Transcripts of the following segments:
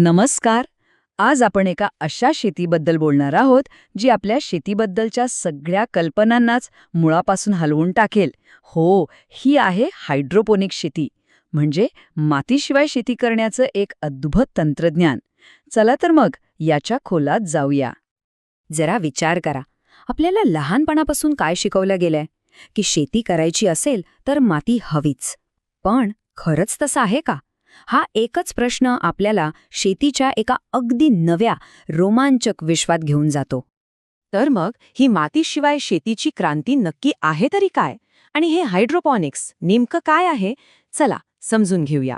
नमस्कार. आज आपण एका अशा शेतीबद्दल बोलणार आहोत जी आपल्या शेतीबद्दलच्या सगळ्या कल्पनांनाच मुळापासून हलवून टाकेल. हो ही आहे हायड्रोपोनिक शेती. म्हणजे मातीशिवाय शेती करण्याचं एक अद्भुत तंत्रज्ञान. चला तर मग याच्या खोलात जाऊया. जरा विचार करा. आपल्याला लहानपणापासून काय शिकवलं गेलंय? की शेती करायची असेल तर माती हवीच. पण खरंच तसं आहे का? हा एकच प्रश्न आपल्याला शेतीच्या एका अगदी नव्या रोमांचक विश्वात घेऊन जातो. तर मग ही मातीशिवाय शेतीची क्रांती नक्की आहे तरी काय? आणि हे हायड्रोपॉनिक्स नेमकं काय आहे? चला समजून घेऊया.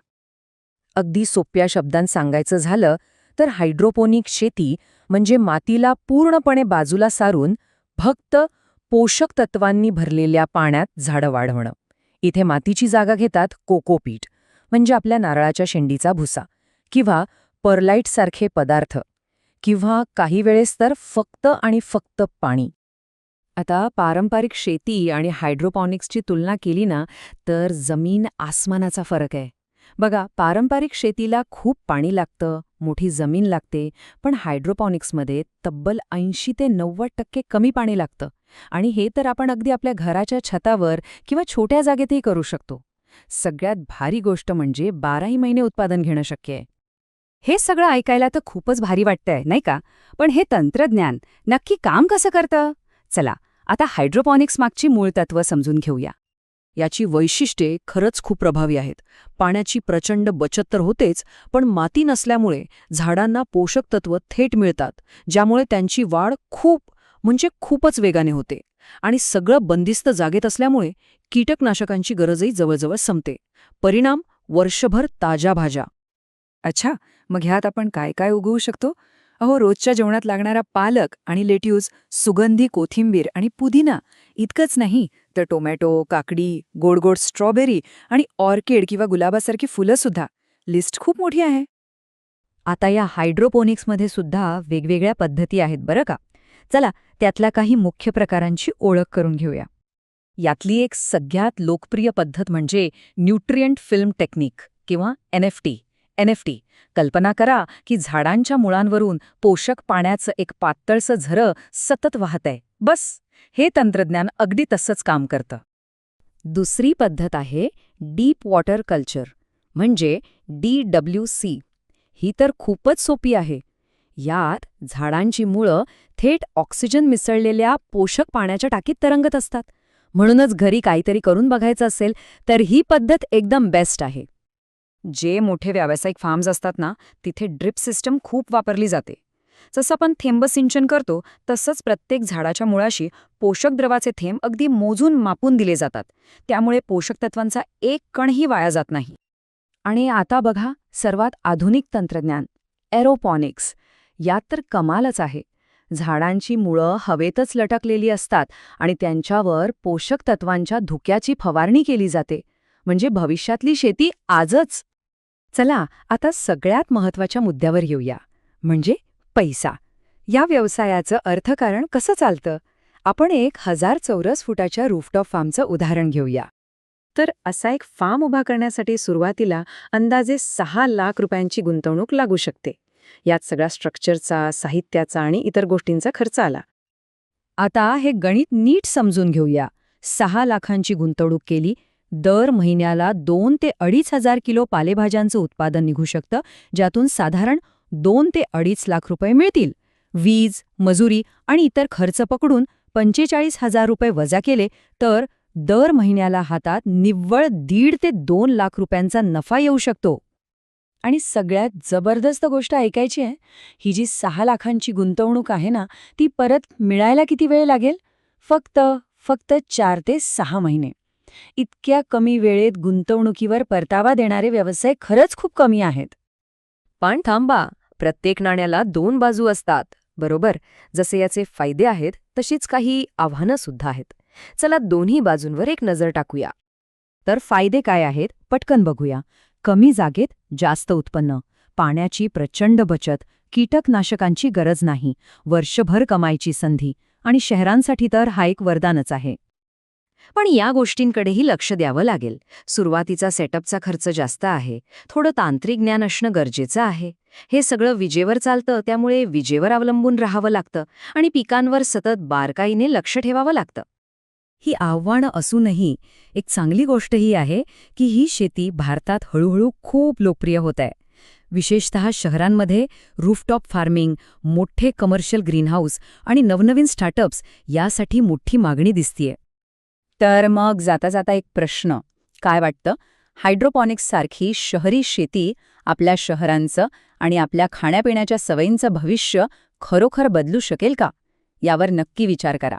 अगदी सोप्या शब्दांत सांगायचं झालं तर हायड्रोपोनिक शेती म्हणजे मातीला पूर्णपणे बाजूला सारून फक्त पोषक तत्वांनी भरलेल्या पाण्यात झाडं वाढवणं. इथे मातीची जागा घेतात कोकोपीट. म्हणजे आपल्या नारळाच्या शेंडीचा भुसा किंवा पर्लाईटसारखे पदार्थ किंवा काही वेळेस तर फक्त आणि फक्त पाणी. आता पारंपरिक शेती आणि हायड्रोपॉनिक्सची तुलना केली ना तर जमीन आसमानाचा फरक आहे. बघा पारंपरिक शेतीला खूप पाणी लागतं मोठी जमीन लागते पण हायड्रोपॉनिक्समध्ये तब्बल ऐंशी ते नव्वद टक्के कमी पाणी लागतं. आणि हे तर आपण अगदी आपल्या घराच्या छतावर किंवा छोट्या जागेतही करू शकतो. सगळ्यात भारी गोष्ट म्हणजे बाराही महिने उत्पादन घेणं शक्य आहे. हे सगळं ऐकायला तर खूपच भारी वाटतंय नाही का? पण हे तंत्रज्ञान नक्की काम कसं करतं? चला आता हायड्रोपॉनिक्स मागची मूळ तत्व समजून घेऊया. याची वैशिष्ट्ये खरंच खूप प्रभावी आहेत. पाण्याची प्रचंड बचत तर होतेच पण माती नसल्यामुळे झाडांना पोषक तत्व थेट मिळतात ज्यामुळे त्यांची वाढ खूप म्हणजे खूपच वेगाने होते. आणि सगळं बंदिस्त जागेत असल्यामुळे कीटकनाशकांची गरजही जवळजवळ संपते. परिणाम वर्षभर ताज्या भाज्या. अच्छा मग ह्यात आपण काय काय उगवू शकतो? अहो रोजच्या जेवणात लागणारा पालक आणि लेट्यूज सुगंधी कोथिंबीर आणि पुदिना इतकंच नाही तर टोमॅटो काकडी गोडगोड स्ट्रॉबेरी आणि ऑर्किड किंवा गुलाबासारखी फुलंसुद्धा लिस्ट खूप मोठी आहे. आता या हायड्रोपोनिक्समध्ये सुद्धा वेगवेगळ्या पद्धती आहेत बरं का? चला त्यातल्या काही मुख्य प्रकारांची ओळख करून घेऊया. यातली एक सगळ्यात लोकप्रिय पद्धत म्हणजे न्यूट्रियंट फिल्म टेक्निक किंवा एनएफटी एनएफटी कल्पना करा की झाडांच्या मुळांवरून पोषक पाण्याचं एक पातळसं झरं सतत वाहतंय बस हे तंत्रज्ञान अगदी तसंच काम करतं. दुसरी पद्धत आहे डीप वॉटर कल्चर म्हणजे डी डब्ल्यू सी. ही तर खूपच सोपी आहे. यात झाडांची मुळं थेट ऑक्सिजन मिसळलेल्या पोषक पाण्याच्या टाकीत तरंगत असतात. म्हणूनच घरी काहीतरी करून बघायचं असेल तर ही पद्धत एकदम बेस्ट आहे. जे मोठे व्यावसायिक फार्म्स असतात ना तिथे ड्रिप सिस्टम खूप वापरली जाते. जसं आपण थेंब सिंचन करतो तसंच प्रत्येक झाडाच्या मुळाशी पोषक द्रवाचे थेंब अगदी मोजून मापून दिले जातात. त्यामुळे पोषक तत्वांचा एक कणही वाया जात नाही. आणि आता बघा सर्वात आधुनिक तंत्रज्ञान एरोपॉनिक्स. यात तर कमालच आहे. झाडांची मुळं हवेतच लटकलेली असतात आणि त्यांच्यावर पोषक तत्वांच्या धुक्याची फवारणी केली जाते. म्हणजे भविष्यातली शेती आजच. चला आता सगळ्यात महत्त्वाच्या मुद्द्यावर येऊया. म्हणजे पैसा. या व्यवसायाचं अर्थकारण कसं चालतं? आपण एक हजार चौरस फुटाच्या रूफटॉप फार्मचं उदाहरण घेऊया. तर असा एक फार्म उभा करण्यासाठी सुरुवातीला अंदाजे सहा लाख रुपयांची गुंतवणूक लागू शकते. यात सगळ्या स्ट्रक्चरचा साहित्याचा आणि इतर गोष्टींचा खर्च आला. आता हे गणित नीट समजून घेऊया. सहा लाखांची गुंतवणूक केली दर महिन्याला दोन ते अडीच हजार किलो पालेभाज्यांचं उत्पादन निघू शकतं ज्यातून साधारण दोन ते अडीच लाख रुपये मिळतील. वीज मजुरी आणि इतर खर्च पकडून पंचेचाळीस हजार रुपये वजा केले तर दर महिन्याला हातात निव्वळ दीड ते दोन लाख रुपयांचा नफा येऊ शकतो. आणि सगळ्यात जबरदस्त गोष्ट ऐकायची आहे ही जी सहा लाखांची गुंतवणूक आहे ना ती परत मिळायला किती वेळ लागेल? फक्त फक्त चार ते सहा महिने. इतक्या कमी वेळेत गुंतवणुकीवर परतावा देणारे व्यवसाय खरंच खूप कमी आहेत. पण थांबा प्रत्येक नाण्याला दोन बाजू असतात बरोबर? जसे याचे फायदे आहेत तशीच काही आव्हानं सुद्धा आहेत. चला दोन्ही बाजूंवर एक नजर टाकूया. तर फायदे काय आहेत पटकन बघूया. कमी जागेत जास्त उत्पन्न. पाण्याची प्रचंड बचत कीटकनाशकांची गरज नाही वर्षभर कमाईची संधी आणि शहरांसाठी तर हा एक वरदानच आहे. पण या गोष्टींकडेही लक्ष द्यावं लागेल. सुरुवातीचा सेटअपचा खर्च जास्त आहे. थोडं तांत्रिक ज्ञान असणं गरजेचं आहे. हे सगळं विजेवर चालतं त्यामुळे विजेवर अवलंबून राहावं लागतं आणि पिकांवर सतत बारकाईने लक्ष ठेवावं लागतं. ही आव्हानं असूनही एक चांगली गोष्ट ही आहे की ही शेती भारतात हळूहळू खूप लोकप्रिय होत आहे. विशेषतः शहरांमध्ये रूफटॉप फार्मिंग मोठे कमर्शियल ग्रीनहाऊस आणि नवनवीन स्टार्टअप्स यासाठी मोठी मागणी दिसतीये. तर मग जाता जाता एक प्रश्न. काय वाटतं? हायड्रोपॉनिक्ससारखी शहरी शेती आपल्या शहरांचं आणि आपल्या खाण्यापिण्याच्या सवयींचं भविष्य खरोखर बदलू शकेल का? यावर नक्की विचार करा.